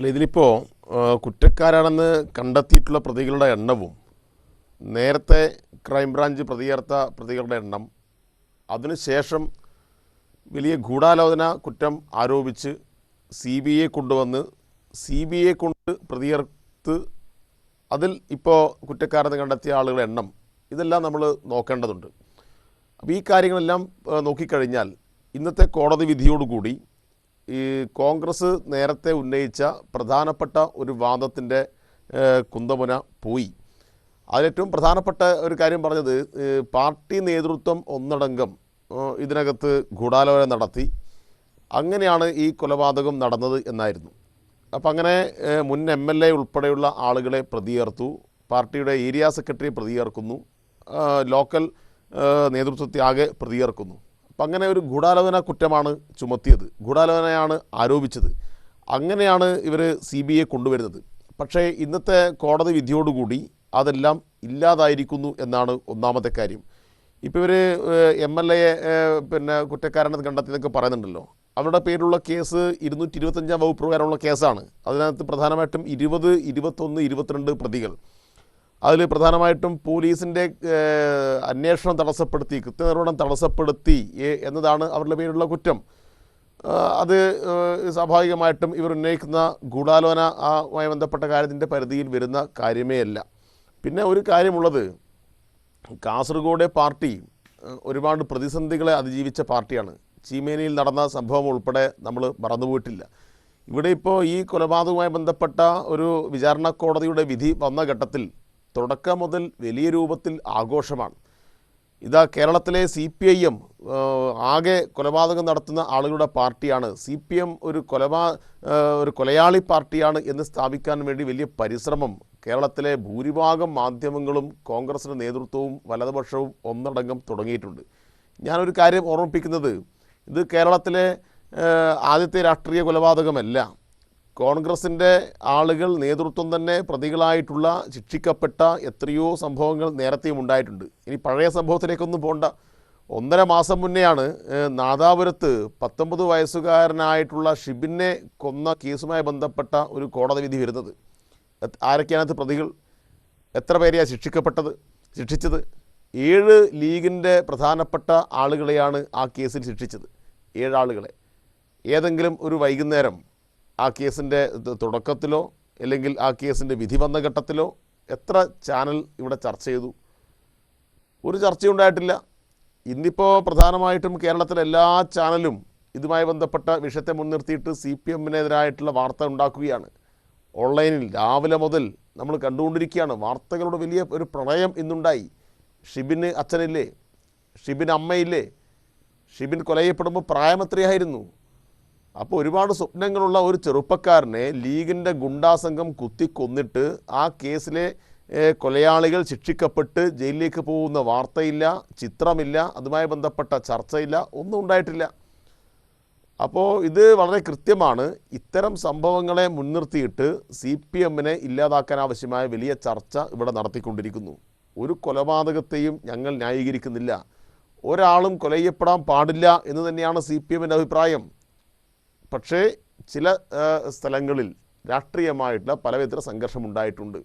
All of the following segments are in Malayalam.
അല്ല ഇതിലിപ്പോൾ കുറ്റക്കാരാണെന്ന് കണ്ടെത്തിയിട്ടുള്ള പ്രതികളുടെ എണ്ണവും നേരത്തെ ക്രൈംബ്രാഞ്ച് പ്രതിചേർത്ത പ്രതികളുടെ എണ്ണം അതിനുശേഷം വലിയ ഗൂഢാലോചന കുറ്റം ആരോപിച്ച് സി ബി ഐ കൊണ്ടുവന്ന് സി ബി ഐ കൊണ്ട് പ്രതിയർത്ത് അതിൽ ഇപ്പോൾ കുറ്റക്കാരെന്ന് കണ്ടെത്തിയ ആളുകളുടെ എണ്ണം ഇതെല്ലാം നമ്മൾ നോക്കേണ്ടതുണ്ട്. അപ്പോൾ ഈ കാര്യങ്ങളെല്ലാം നോക്കിക്കഴിഞ്ഞാൽ ഇന്നത്തെ കോടതി വിധിയോടുകൂടി ഈ കോൺഗ്രസ് നേരത്തെ ഉന്നയിച്ച പ്രധാനപ്പെട്ട ഒരു വാദത്തിന്റെ കുന്തമുന പോയി. അതിലേറ്റവും പ്രധാനപ്പെട്ട ഒരു കാര്യം പറഞ്ഞത് പാർട്ടി നേതൃത്വം ഒന്നടങ്കം ഇതിനകത്ത് ഗൂഢാലോചന നടത്തി. അങ്ങനെയാണ് ഈ കൊലപാതകം നടന്നത് എന്നായിരുന്നു. അപ്പം അങ്ങനെ മുൻ എം എൽ എ ഉൾപ്പെടെയുള്ള ആളുകളെ പ്രതിയേർത്തു. പാർട്ടിയുടെ ഏരിയ സെക്രട്ടറി പ്രതിയേർക്കുന്നു. ലോക്കൽ നേതൃത്വത്തെ ആകെ പ്രതിയേർക്കുന്നു. അപ്പം അങ്ങനെ ഒരു ഗൂഢാലോചന കുറ്റമാണ് ചുമത്തിയത്. ഗൂഢാലോചനയാണ് ആരോപിച്ചത്. അങ്ങനെയാണ് ഇവർ സി ബി ഐ കൊണ്ടുവരുന്നത്. പക്ഷേ ഇന്നത്തെ കോടതി വിധിയോടുകൂടി അതെല്ലാം ഇല്ലാതായിരിക്കുന്നു എന്നാണ് ഒന്നാമത്തെ കാര്യം. ഇപ്പോൾ ഇവർ എം എൽ എയെ പിന്നെ കുറ്റക്കാരനെ കണ്ടെത്തിയതൊക്കെ പറയുന്നുണ്ടല്ലോ. അവരുടെ പേരിലുള്ള കേസ് ഇരുന്നൂറ്റി ഇരുപത്തഞ്ചാം വകുപ്പ് പ്രകാരമുള്ള കേസാണ്. അതിനകത്ത് പ്രധാനമായിട്ടും ഇരുപത് ഇരുപത്തൊന്ന് ഇരുപത്തിരണ്ട് പ്രതികൾ. അതിൽ പ്രധാനമായിട്ടും പോലീസിന്റെ അന്വേഷണം തടസ്സപ്പെടുത്തി കൃത്യനിർവഹണം തടസ്സപ്പെടുത്തി എന്നതാണ് അവരുടെ പേരിലുള്ള കുറ്റം. അത് സ്വാഭാവികമായിട്ടും ഇവർ ഉന്നയിക്കുന്ന ഗൂഢാലോചന ആയി ബന്ധപ്പെട്ട കാര്യത്തിന്റെ പരിധിയിൽ വരുന്ന കാര്യമേ അല്ല. പിന്നെ ഒരു കാര്യമുള്ളത് കാസർഗോഡ് പാർട്ടി ഒരുപാട് പ്രതിസന്ധികളെ അതിജീവിച്ച പാർട്ടിയാണ്. ചീമേനിയിൽ നടന്ന സംഭവം ഉൾപ്പെടെ നമ്മൾ മറന്നുപോയിട്ടില്ല. ഇവിടെ ഇപ്പോൾ ഈ കൊലപാതകവുമായി ബന്ധപ്പെട്ട ഒരു വിചാരണ കോടതിയുടെ വിധി വന്ന ഘട്ടത്തിൽ തുടക്കം മുതൽ വലിയ രൂപത്തിൽ ആഘോഷമാണ്. ഇതാ കേരളത്തിലെ സി പി ഐ എം ആകെ കൊലപാതകം നടത്തുന്ന ആളുകളുടെ പാർട്ടിയാണ്. സി പി എം ഒരു കൊലപാ ഒരു കൊലയാളി പാർട്ടിയാണ് എന്ന് സ്ഥാപിക്കാൻ വേണ്ടി വലിയ പരിശ്രമം കേരളത്തിലെ ഭൂരിഭാഗം മാധ്യമങ്ങളും കോൺഗ്രസിന്റെ നേതൃത്വവും വലതുപക്ഷവും ഒന്നടങ്കം തുടങ്ങിയിട്ടുണ്ട്. ഞാനൊരു കാര്യം ഓർമ്മിപ്പിക്കുന്നത് ഇത് കേരളത്തിലെ ആദ്യത്തെ രാഷ്ട്രീയ കൊലപാതകമല്ല. കോൺഗ്രസിന്റെ ആളുകൾ നേതൃത്വം തന്നെ പ്രതികളായിട്ടുള്ള ശിക്ഷിക്കപ്പെട്ട എത്രയോ സംഭവങ്ങൾ നേരത്തെയും ഉണ്ടായിട്ടുണ്ട്. ഇനി പഴയ സംഭവത്തിലേക്കൊന്നും പോണ്ട. ഒന്നര മാസം മുന്നെയാണ് നാദാപുരത്ത് പത്തൊമ്പത് വയസ്സുകാരനായിട്ടുള്ള ഷിബിനെ കൊന്ന കേസുമായി ബന്ധപ്പെട്ട ഒരു കോടതി വിധി വരുന്നത്. ആരൊക്കെയാണത് പ്രതികൾ? എത്ര പേരെയാണ് ശിക്ഷിക്കപ്പെട്ടത് ശിക്ഷിച്ചത്? ഏഴ് ലീഗിന്റെ പ്രധാനപ്പെട്ട ആളുകളെയാണ് ആ കേസിൽ ശിക്ഷിച്ചത്. ഏഴാളുകളെ ഏതെങ്കിലും ഒരു വൈകുന്നേരം ആ കേസിന്റെ തുടക്കത്തിലോ അല്ലെങ്കിൽ ആ കേസിന്റെ വിധി വന്ന ഘട്ടത്തിലോ എത്ര ചാനൽ ഇവിടെ ചർച്ച ചെയ്തു? ഒരു ചർച്ചയും ഉണ്ടായിട്ടില്ല. ഇന്നിപ്പോൾ പ്രധാനമായിട്ടും കേരളത്തിലെ എല്ലാ ചാനലും ഇതുമായി ബന്ധപ്പെട്ട വിഷയത്തെ മുൻനിർത്തിയിട്ട് സി പി എമ്മിനെതിരായിട്ടുള്ള വാർത്ത ഉണ്ടാക്കുകയാണ്. ഓൺലൈനിൽ രാവിലെ മുതൽ നമ്മൾ കണ്ടുകൊണ്ടിരിക്കുകയാണ്. വാർത്തകളുടെ വലിയ ഒരു പ്രളയം ഇന്നുണ്ടായി. ഷിബിന് അച്ഛനില്ലേ? ഷിബിൻ അമ്മയില്ലേ? ഷിബിൻ കൊലയപ്പെടുമ്പോൾ പ്രായമെത്രയായിരുന്നു അപ്പോൾ ഒരുപാട് സ്വപ്നങ്ങളുള്ള ഒരു ചെറുപ്പക്കാരനെ ലീഗിന്റെ ഗുണ്ടാസംഘം കുത്തിക്കൊന്നിട്ട് ആ കേസിലെ കൊലയാളികൾ ശിക്ഷിക്കപ്പെട്ട് ജയിലിലേക്ക് പോകുന്ന വാർത്തയില്ല ചിത്രമില്ല അതുമായി ബന്ധപ്പെട്ട ചർച്ചയില്ല ഒന്നും ഉണ്ടായിട്ടില്ല. അപ്പോൾ ഇത് വളരെ കൃത്യമാണ്. ഇത്തരം സംഭവങ്ങളെ മുൻനിർത്തിയിട്ട് സി പി എമ്മിനെ ഇല്ലാതാക്കാൻ ആവശ്യമായ വലിയ ചർച്ച ഇവിടെ നടത്തിക്കൊണ്ടിരിക്കുന്നു. ഒരു കൊലപാതകത്തെയും ഞങ്ങൾ ന്യായീകരിക്കുന്നില്ല. ഒരാളും കൊല ചെയ്യപ്പെടാൻ പാടില്ല എന്ന് തന്നെയാണ് സി പി എമ്മിന്റെ അഭിപ്രായം. പക്ഷേ ചില സ്ഥലങ്ങളിൽ രാഷ്ട്രീയമായിട്ടുള്ള പലവിധ സംഘർഷം ഉണ്ടായിട്ടുണ്ട്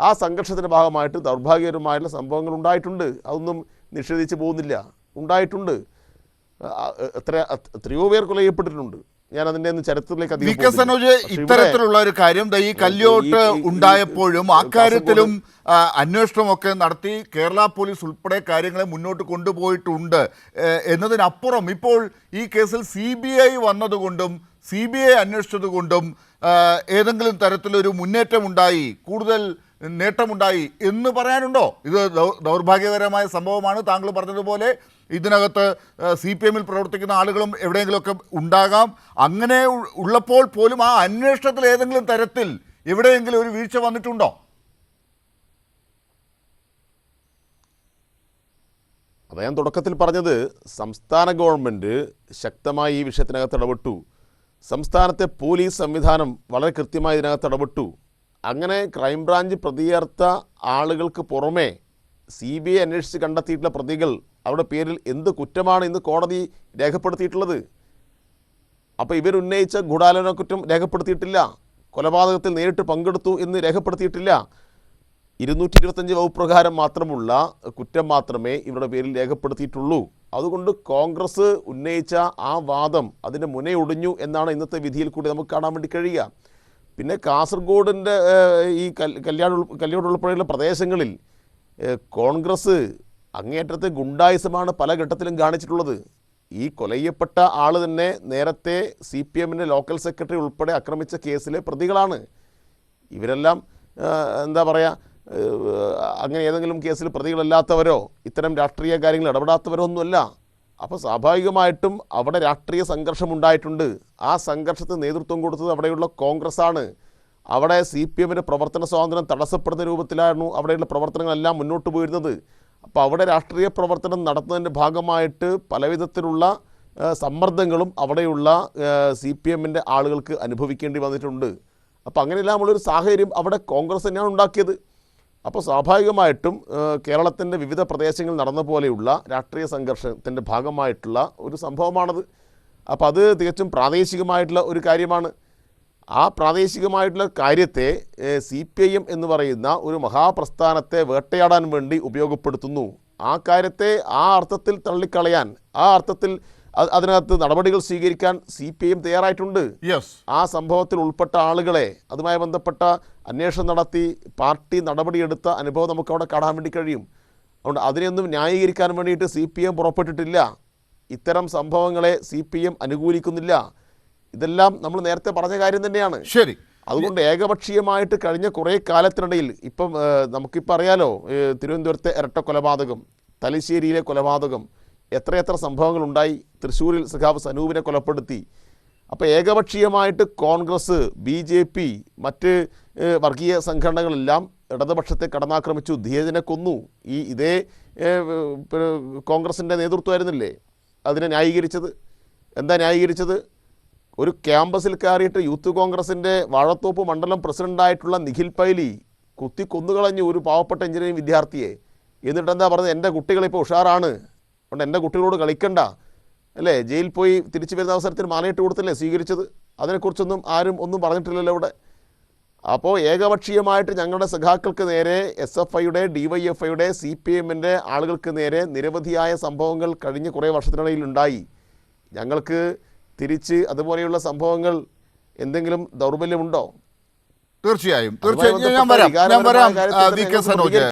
ആ സംഘർഷത്തിന്റെ ഭാഗമായിട്ട് ദൗർഭാഗ്യകരമായിട്ടുള്ള സംഭവങ്ങൾ ഉണ്ടായിട്ടുണ്ട്. അതൊന്നും നിഷേധിച്ച് പോകുന്നില്ല. ഉണ്ടായിട്ടുണ്ട്. എത്ര എത്രയോ പേർ കൊല ചെയ്യപ്പെട്ടിട്ടുണ്ട് ഞാൻ ഒന്നും ചരിത്രത്തിലേക്ക് വികസനോജ് ഇത്തരത്തിലുള്ള ഒരു കാര്യം ദാ ഈ കല്യോട്ട് ഉണ്ടായപ്പോഴും അക്കാര്യത്തിലും അന്വേഷണമൊക്കെ നടത്തി കേരള പോലീസ് ഉൾപ്പെടെ കാര്യങ്ങളെ മുന്നോട്ട് കൊണ്ടുപോയിട്ടുണ്ട്. എന്നതിനപ്പുറം ഇപ്പോൾ ഈ കേസിൽ സി ബി ഐ വന്നതുകൊണ്ടും സി ബി ഐ അന്വേഷിച്ചതുകൊണ്ടും ഏതെങ്കിലും തരത്തിലൊരു മുന്നേറ്റമുണ്ടായി കൂടുതൽ നേട്ടമുണ്ടായി എന്ന് പറയാനുണ്ടോ? ഇത് ദൗർഭാഗ്യകരമായ സംഭവമാണ്. താങ്കൾ പറഞ്ഞതുപോലെ ഇതിനകത്ത് സി പി എമ്മിൽ പ്രവർത്തിക്കുന്ന ആളുകളും എവിടെയെങ്കിലുമൊക്കെ ഉണ്ടാകാം. അങ്ങനെ ഉള്ളപ്പോൾ പോലും ആ അന്വേഷണത്തിൽ ഏതെങ്കിലും തരത്തിൽ എവിടെയെങ്കിലും ഒരു വീഴ്ച വന്നിട്ടുണ്ടോ? അതാ ഞാൻ തുടക്കത്തിൽ പറഞ്ഞത് സംസ്ഥാന ഗവൺമെന്റ് ശക്തമായി ഈ വിഷയത്തിനകത്ത് ഇടപെട്ടു. സംസ്ഥാനത്തെ പോലീസ് സംവിധാനം വളരെ കൃത്യമായി ഇതിനകത്ത് ഇടപെട്ടു. അങ്ങനെ ക്രൈംബ്രാഞ്ച് പ്രതിയേർത്ത ആളുകൾക്ക് പുറമെ സി ബി ഐ അന്വേഷിച്ച് കണ്ടെത്തിയിട്ടുള്ള പ്രതികൾ അവരുടെ പേരിൽ എന്ത് കുറ്റമാണ് ഇന്ന് കോടതി രേഖപ്പെടുത്തിയിട്ടുള്ളത്? അപ്പോൾ ഇവരുന്നയിച്ച ഗൂഢാലോചന കുറ്റം രേഖപ്പെടുത്തിയിട്ടില്ല. കൊലപാതകത്തിൽ നേരിട്ട് പങ്കെടുത്തു എന്ന് രേഖപ്പെടുത്തിയിട്ടില്ല. ഇരുന്നൂറ്റി ഇരുപത്തഞ്ച് വകുപ്പ് പ്രകാരം മാത്രമുള്ള കുറ്റം മാത്രമേ ഇവരുടെ പേരിൽ രേഖപ്പെടുത്തിയിട്ടുള്ളൂ. അതുകൊണ്ട് കോൺഗ്രസ് ഉന്നയിച്ച ആ വാദം അതിന്റെ മുനയൊടിഞ്ഞു എന്നാണ് ഇന്നത്തെ വിധിയിൽ കൂടി നമുക്ക് കാണാൻ വേണ്ടി കഴിയുക. പിന്നെ കാസർഗോഡിന്റെ ഈ കല്യാണ കല്യാണ ഉൾ- ഉൾപ്പെടെയുള്ള പ്രദേശങ്ങളിൽ കോൺഗ്രസ് അങ്ങേയറ്റത്തെ ഗുണ്ടായുസമാണ് പല ഘട്ടത്തിലും കാണിച്ചിട്ടുള്ളത്. ഈ കൊലയ്യപ്പെട്ട ആൾ തന്നെ നേരത്തെ സി പി എമ്മിന്റെ ലോക്കൽ സെക്രട്ടറി ഉൾപ്പെടെ ആക്രമിച്ച കേസിലെ പ്രതികളാണ്. ഇവരെല്ലാം എന്താ പറയുക അങ്ങനെ ഏതെങ്കിലും കേസിൽ പ്രതികളല്ലാത്തവരോ ഇത്തരം രാഷ്ട്രീയ കാര്യങ്ങൾ ഇടപെടാത്തവരോ ഒന്നുമല്ല. അപ്പോൾ സ്വാഭാവികമായിട്ടും അവിടെ രാഷ്ട്രീയ സംഘർഷം ഉണ്ടായിട്ടുണ്ട്. ആ സംഘർഷത്തിന് നേതൃത്വം കൊടുത്തത് അവിടെയുള്ള കോൺഗ്രസ് ആണ് അവിടെ സി പി എമ്മിന്റെ പ്രവർത്തന സ്വാതന്ത്ര്യം തടസ്സപ്പെടുന്ന രൂപത്തിലായിരുന്നു അവിടെയുള്ള പ്രവർത്തനങ്ങളെല്ലാം മുന്നോട്ട് പോയിരുന്നത്. അപ്പോൾ അവിടെ രാഷ്ട്രീയ പ്രവർത്തനം നടത്തുന്നതിന്റെ ഭാഗമായിട്ട് പലവിധത്തിലുള്ള സമ്മർദ്ദങ്ങളും അവിടെയുള്ള സി പി എമ്മിന്റെ ആളുകൾക്ക് അനുഭവിക്കേണ്ടി വന്നിട്ടുണ്ട്. അപ്പോൾ അങ്ങനെയെല്ലാമുള്ളൊരു സാഹചര്യം അവിടെ കോൺഗ്രസ് തന്നെയാണ് ഉണ്ടാക്കിയത്. അപ്പോൾ സ്വാഭാവികമായിട്ടും കേരളത്തിന്റെ വിവിധ പ്രദേശങ്ങളിൽ നടന്ന പോലെയുള്ള രാഷ്ട്രീയ സംഘർഷത്തിന്റെ ഭാഗമായിട്ടുള്ള ഒരു സംഭവമാണത്. അപ്പോൾ അത് തികച്ചും പ്രാദേശികമായിട്ടുള്ള ഒരു കാര്യമാണ്. ആ പ്രാദേശികമായിട്ടുള്ള കാര്യത്തെ സി പി ഐ എം എന്ന് പറയുന്ന ഒരു മഹാപ്രസ്ഥാനത്തെ വേട്ടയാടാൻ വേണ്ടി ഉപയോഗപ്പെടുത്തുന്നു. ആ കാര്യത്തെ ആ അർത്ഥത്തിൽ തള്ളിക്കളയാൻ ആ അർത്ഥത്തിൽ അതിനകത്ത് നടപടികൾ സ്വീകരിക്കാൻ സി പി ഐ എം തയ്യാറായിട്ടുണ്ട്. യെസ് ആ സംഭവത്തിൽ ഉൾപ്പെട്ട ആളുകളെ അതുമായി ബന്ധപ്പെട്ട അന്വേഷണം നടത്തി പാർട്ടി നടപടിയെടുത്ത അനുഭവം നമുക്ക് അവിടെ കാണാൻ വേണ്ടി കഴിയും. അതുകൊണ്ട് അതിനെയൊന്നും ന്യായീകരിക്കാൻ വേണ്ടിയിട്ട് സി പി എം പുറപ്പെട്ടിട്ടില്ല. ഇത്തരം സംഭവങ്ങളെ സി പി എം അനുകൂലിക്കുന്നില്ല. ഇതെല്ലാം നമ്മൾ നേരത്തെ പറഞ്ഞ കാര്യം തന്നെയാണ്. ശരി. അതുകൊണ്ട് ഏകപക്ഷീയമായിട്ട് കഴിഞ്ഞ കുറേ കാലത്തിനിടയിൽ ഇപ്പം നമുക്കിപ്പോൾ അറിയാലോ തിരുവനന്തപുരത്തെ ഇരട്ട കൊലപാതകം തലശ്ശേരിയിലെ കൊലപാതകം എത്രയെത്ര സംഭവങ്ങൾ ഉണ്ടായി തൃശ്ശൂരിൽ സഖാവ് സനൂപിനെ കൊലപ്പെടുത്തി. അപ്പോൾ ഏകപക്ഷീയമായിട്ട് കോൺഗ്രസ് ബി ജെ പി മറ്റ് വർഗീയ സംഘടനകളെല്ലാം ഇടതുപക്ഷത്തെ കടന്നാക്രമിച്ചു ധീരജനെ കൊന്നു. ഈ ഇതേ കോൺഗ്രസിന്റെ നേതൃത്വമായിരുന്നില്ലേ? അതിനെ ന്യായീകരിച്ചത്? എന്താ ന്യായീകരിച്ചത്? ഒരു ക്യാമ്പസിൽ കയറിയിട്ട് യൂത്ത് കോൺഗ്രസിന്റെ വാഴത്തോപ്പ് മണ്ഡലം പ്രസിഡന്റായിട്ടുള്ള നിഖിൽ പൈലി കുത്തി കൊന്നുകളഞ്ഞു ഒരു പാവപ്പെട്ട എഞ്ചിനീയറിംഗ് വിദ്യാർത്ഥിയെ. എന്നിട്ട് എന്താ പറഞ്ഞത്? എന്റെ കുട്ടികളിപ്പോൾ ഉഷാറാണ്. അതുകൊണ്ട് എന്റെ കുട്ടികളോട് കളിക്കണ്ട. അല്ലേ? ജയിലിൽ പോയി തിരിച്ചു വരുന്ന അവസരത്തിൽ മാലയിട്ട് കൊടുത്തല്ലേ സ്വീകരിച്ചത്? അതിനെക്കുറിച്ചൊന്നും ആരും ഒന്നും പറഞ്ഞിട്ടില്ലല്ലോ ഇവിടെ. അപ്പോൾ ഏകപക്ഷീയമായിട്ട് ഞങ്ങളുടെ സഖാക്കൾക്ക് നേരെ എസ് എഫ് ഐയുടെ ഡി വൈ എഫ് ഐയുടെ സി പി എമ്മിന്റെ ആളുകൾക്ക് നേരെ നിരവധിയായ സംഭവങ്ങൾ കഴിഞ്ഞ കുറേ വർഷത്തിനിടയിൽ ഉണ്ടായി. ഞങ്ങൾക്ക് തിരിച്ച് അതുപോലെയുള്ള സംഭവങ്ങൾ എന്തെങ്കിലും ദൗർബല്യമുണ്ടോ? തീർച്ചയായും. തീർച്ചയായും. ഞാൻ വരാം. ഞാൻ വരാം. V K Sanoj.